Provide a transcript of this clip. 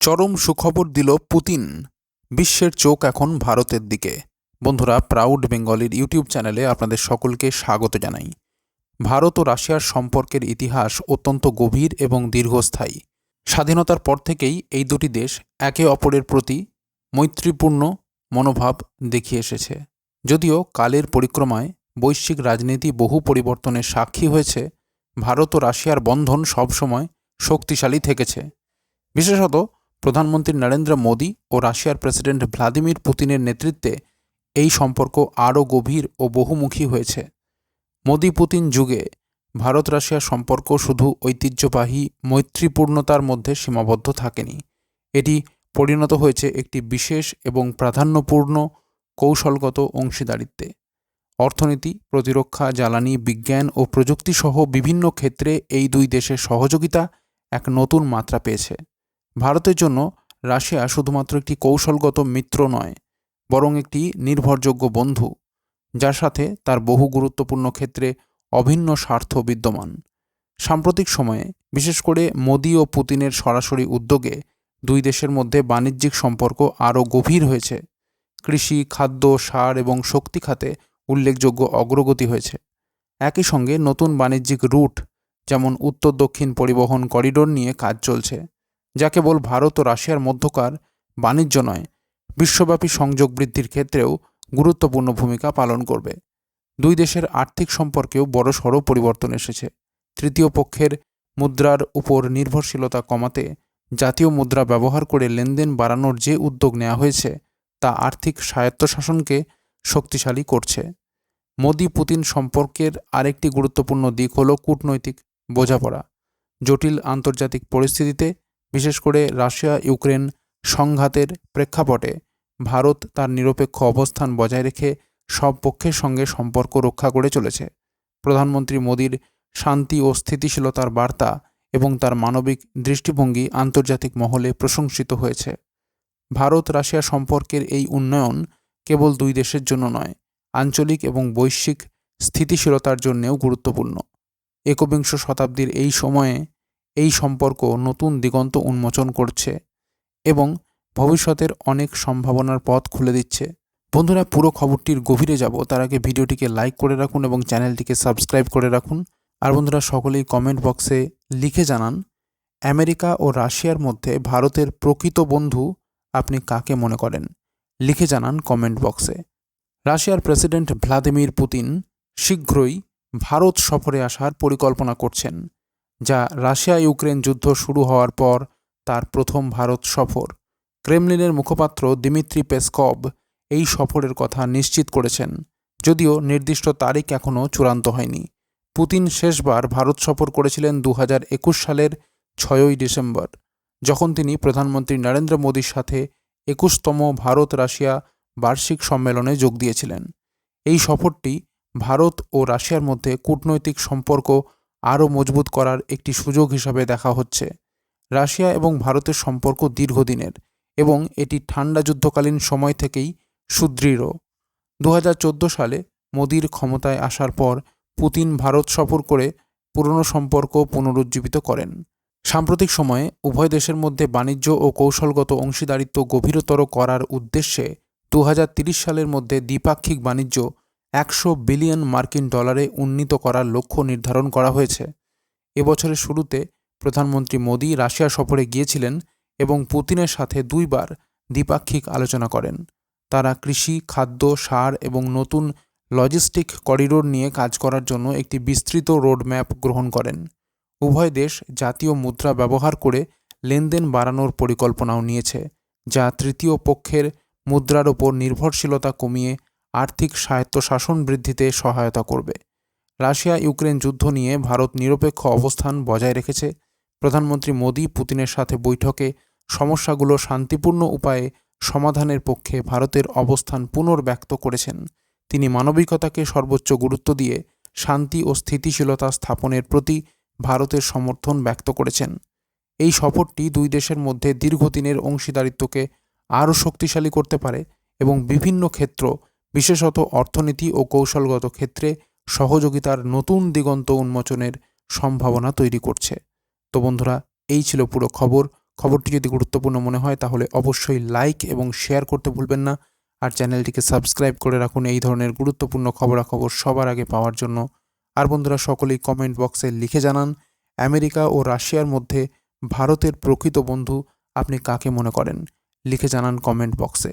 চরম সুখবর দিল পুতিন। বিশ্বের চোখ এখন ভারতের দিকে। বন্ধুরা প্রাউড বেঙ্গলির ইউটিউব চ্যানেলে আপনাদের সকলকে স্বাগত জানাই। ভারত ও রাশিয়ার সম্পর্কের ইতিহাস অত্যন্ত গভীর এবং দীর্ঘস্থায়ী। স্বাধীনতার পর থেকেই এই দুটি দেশ একে অপরের প্রতি মৈত্রীপূর্ণ মনোভাব দেখিয়ে এসেছে। যদিও কালের পরিক্রমায় বৈশ্বিক রাজনীতি বহু পরিবর্তনের সাক্ষী হয়েছে, ভারত ও রাশিয়ার বন্ধন সবসময় শক্তিশালী থেকেছে। বিশেষত প্রধানমন্ত্রী নরেন্দ্র মোদী ও রাশিয়ার প্রেসিডেন্ট ভ্লাদিমির পুতিনের নেতৃত্বে এই সম্পর্ক আরও গভীর ও বহুমুখী হয়েছে। মোদী পুতিন যুগে ভারত রাশিয়ার সম্পর্ক শুধু ঐতিহ্যবাহী, মৈত্রীপূর্ণতার মধ্যে সীমাবদ্ধ থাকেনি। এটি পরিণত হয়েছে একটি বিশেষ এবং প্রাধান্যপূর্ণ কৌশলগত অংশীদারিত্বে। অর্থনীতি, প্রতিরক্ষা, জ্বালানি, বিজ্ঞান ও প্রযুক্তিসহ বিভিন্ন ক্ষেত্রে এই দুই দেশের সহযোগিতা এক নতুন মাত্রা পেয়েছে। ভারতের জন্য রাশিয়া শুধুমাত্র একটি কৌশলগত মিত্র নয়, বরং একটি নির্ভরযোগ্য বন্ধু, যার সাথে তার বহু গুরুত্বপূর্ণ ক্ষেত্রে অভিন্ন স্বার্থ বিদ্যমান। সাম্প্রতিক সময়ে, বিশেষ করে মোদি ও পুতিনের সরাসরি উদ্যোগে দুই দেশের মধ্যে বাণিজ্যিক সম্পর্ক আরও গভীর হয়েছে। কৃষি, খাদ্য, সার এবং শক্তি খাতে উল্লেখযোগ্য অগ্রগতি হয়েছে। একই সঙ্গে নতুন বাণিজ্যিক রুট, যেমন উত্তর দক্ষিণ পরিবহন করিডোর নিয়ে কাজ চলছে। যা কেবল ভারত ও রাশিয়ার মধ্যকার বাণিজ্য নয়, বিশ্বব্যাপী সংযোগ বৃদ্ধির ক্ষেত্রেও গুরুত্বপূর্ণ ভূমিকা পালন করবে। দুই দেশের আর্থিক সম্পর্কেও বড়সড় পরিবর্তন এসেছে। তৃতীয় পক্ষের মুদ্রার উপর নির্ভরশীলতা কমাতে জাতীয় মুদ্রা ব্যবহার করে লেনদেন বাড়ানোর যে উদ্যোগ নেওয়া হয়েছে, তা আর্থিক স্বায়ত্তশাসনকে শক্তিশালী করছে। মোদি পুতিন সম্পর্কের আরেকটি গুরুত্বপূর্ণ দিক হল কূটনৈতিক বোঝাপড়া। জটিল আন্তর্জাতিক পরিস্থিতিতে বিশেষ করে রাশিয়া ইউক্রেন সংঘাতের প্রেক্ষাপটে ভারত তার নিরপেক্ষ অবস্থান বজায় রেখে সব পক্ষের সঙ্গে সম্পর্ক রক্ষা করে চলেছে। প্রধানমন্ত্রী মোদীর শান্তি ও স্থিতিশীলতার বার্তা এবং তার মানবিক দৃষ্টিভঙ্গি আন্তর্জাতিক মহলে প্রশংসিত হয়েছে। ভারত রাশিয়া সম্পর্কের এই উন্নয়ন কেবল দুই দেশের জন্য নয়, আঞ্চলিক এবং বৈশ্বিক স্থিতিশীলতার জন্যেও গুরুত্বপূর্ণ। একবিংশ শতাব্দীর এই সময়ে এই সম্পর্ক নতুন দিগন্ত উন্মোচন করছে এবং ভবিষ্যতের অনেক সম্ভাবনার পথ খুলে দিচ্ছে। বন্ধুরা, পুরো খবরটির গভীরে যাব, তার আগে ভিডিওটিকে লাইক করে রাখুন এবং চ্যানেলটিকে সাবস্ক্রাইব করে রাখুন। আর বন্ধুরা, সকলেই কমেন্ট বক্সে লিখে জানান, আমেরিকা ও রাশিয়ার মধ্যে ভারতের প্রকৃত বন্ধু আপনি কাকে মনে করেন? লিখে জানান কমেন্ট বক্সে রাশিয়ার প্রেসিডেন্ট ভ্লাদিমির পুতিন শীঘ্রই ভারত সফরে আসার পরিকল্পনা করছেন। যা রাশিয়া ইউক্রেন যুদ্ধ শুরু হওয়ার পর তার প্রথম ভারত সফর। ক্রেমলিনের মুখপাত্র দিমিত্রি পেসকভ এই সফরের কথা নিশ্চিত করেছেন, যদিও নির্দিষ্ট তারিখ এখনও চূড়ান্ত হয়নি। পুতিন শেষবার ভারত সফর করেছিলেন দু হাজার একুশ সালের ছয়ই ডিসেম্বর, যখন তিনি প্রধানমন্ত্রী নরেন্দ্র মোদীর সাথে একুশতম ভারত রাশিয়া বার্ষিক সম্মেলনে যোগ দিয়েছিলেন। এই সফরটি ভারত ও রাশিয়ার মধ্যে কূটনৈতিক সম্পর্ক আরও মজবুত করার একটি সুযোগ হিসাবে দেখা হচ্ছে। রাশিয়া এবং ভারতের সম্পর্ক দীর্ঘদিনের এবং এটি ঠান্ডা যুদ্ধকালীন সময় থেকেই সুদৃঢ়। দু হাজার চোদ্দ সালে মোদির ক্ষমতায় আসার পর পুতিন ভারত সফর করে পুরনো সম্পর্ক পুনরুজ্জীবিত করেন। সাম্প্রতিক সময়ে উভয় দেশের মধ্যে বাণিজ্য ও কৌশলগত অংশীদারিত্ব গভীরতর করার উদ্দেশ্যে দু সালের মধ্যে দ্বিপাক্ষিক বাণিজ্য একশো বিলিয়ন মার্কিন ডলারে উন্নীত করার লক্ষ্য নির্ধারণ করা হয়েছে। এবছরের শুরুতে প্রধানমন্ত্রী মোদী রাশিয়া সফরে গিয়েছিলেন এবং পুতিনের সাথে দুইবার দ্বিপাক্ষিক আলোচনা করেন। তারা কৃষি, খাদ্য, সার এবং নতুন লজিস্টিক করিডোর নিয়ে কাজ করার জন্য একটি বিস্তৃত রোডম্যাপ গ্রহণ করেন। উভয় দেশ জাতীয় মুদ্রা ব্যবহার করে লেনদেন বাড়ানোর পরিকল্পনাও নিয়েছে, যা তৃতীয় পক্ষের মুদ্রার ওপর নির্ভরশীলতা কমিয়ে আর্থিক স্বায়ত্তশাসন বৃদ্ধিতে সহায়তা করবে। রাশিয়া ইউক্রেন যুদ্ধ নিয়ে ভারত নিরপেক্ষ অবস্থান বজায় রেখেছে। প্রধানমন্ত্রী মোদী পুতিনের সাথে বৈঠকে সমস্যাগুলো শান্তিপূর্ণ উপায়ে সমাধানের পক্ষে ভারতের অবস্থান পুনর্ব্যক্ত করেছেন। তিনি মানবিকতাকে সর্বোচ্চ গুরুত্ব দিয়ে শান্তি ও স্থিতিশীলতা স্থাপনের প্রতি ভারতের সমর্থন ব্যক্ত করেছেন। এই সফরটি দুই দেশের মধ্যে দীর্ঘদিনের অংশীদারিত্বকে আরও শক্তিশালী করতে পারে এবং বিভিন্ন ক্ষেত্র বিশেষত অর্থনীতি ও কৌশলগত ক্ষেত্রে সহযোগিতার নতুন দিগন্ত উন্মোচনের সম্ভাবনা তৈরি করছে। তো বন্ধুরা, এই ছিল পুরো খবর। খবরটি যদি গুরুত্বপূর্ণ মনে হয়, তাহলে অবশ্যই লাইক এবং শেয়ার করতে ভুলবেন না। আর চ্যানেলটিকে সাবস্ক্রাইব করে রাখুন এই ধরনের গুরুত্বপূর্ণ খবরাখবর সবার আগে পাওয়ার জন্য। আর বন্ধুরা, সকলেই কমেন্ট বক্সে লিখে জানান, আমেরিকা ও রাশিয়ার মধ্যে ভারতের প্রকৃত বন্ধু আপনি কাকে মনে করেন? লিখে জানান কমেন্ট বক্সে